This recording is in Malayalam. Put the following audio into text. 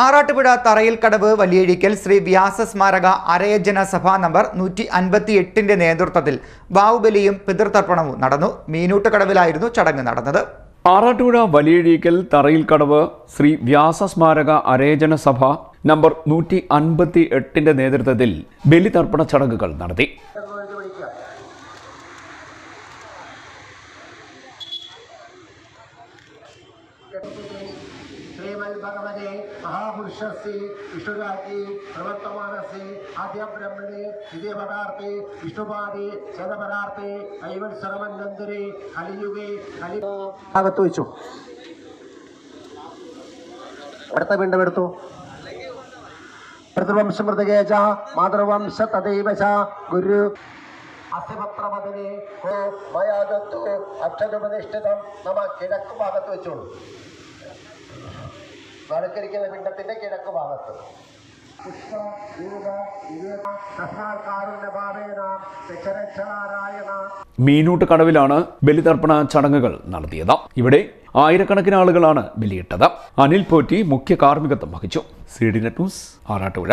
ആറാട്ടുപുഴ തറയിൽ കടവ് വലിയഴിക്കൽ ശ്രീ വ്യാസ സ്മാരക അരയജന സഭാ നമ്പർ നൂറ്റി അൻപത്തി എട്ടിന്റെ നേതൃത്വത്തിൽ ബാഹുബലിയും പിതൃതർപ്പണവും നടന്നു. മീനൂട്ടുകടവിലായിരുന്നു ചടങ്ങ് നടന്നത്. ആറാട്ടുപുഴ വലിയഴിക്കൽ തറയിൽ കടവ് ശ്രീ വ്യാസ സ്മാരക അരയജന സഭ നമ്പർ നൂറ്റി അൻപത്തി എട്ടിന്റെ നേതൃത്വത്തിൽ ബലിതർപ്പണ ചടങ്ങുകൾ നടത്തി. ശ്രീമദ്ഭഗവതേ മഹാപുരുഷസ്യ വിഷ്ണുരാജ്ഞി പ്രവർത്തമാനസ്യ ആദ്യബ്രഹ്മണേ ദ്വിതീയപദാർത്ഥേ വിഷ്ണുപാദേ ശതപദാർത്ഥേ നന്ദരി കലിയുഗേ കലി ഭാഗത്ത് വെച്ചു. അടുത്ത വീണ്ടും എടുത്തു. പ്രതിവംശമൃതകേജ മാതൃവംശ തദൈവ ഗുരു അസിപത്രമതിനെ മയാദത്തു അക്ഷരോപനിഷ്ഠിതം നമ്മ കിഴക്ക് ഭാഗത്ത് വെച്ചോളൂ. വടക്കിരിക്കുന്ന പിണ്ടത്തിന്റെ കിഴക്ക് ഭാഗത്ത്. മീനൂട്ട് കടവിലാണ് ബലിതർപ്പണ ചടങ്ങുകൾ നടത്തിയത്. ഇവിടെ ആയിരക്കണക്കിന് ആളുകളാണ് ബലിയിട്ടത്. അനിൽ പോറ്റി മുഖ്യ കാർമ്മികത്വം വഹിച്ചു. C D net news Arattupuzha.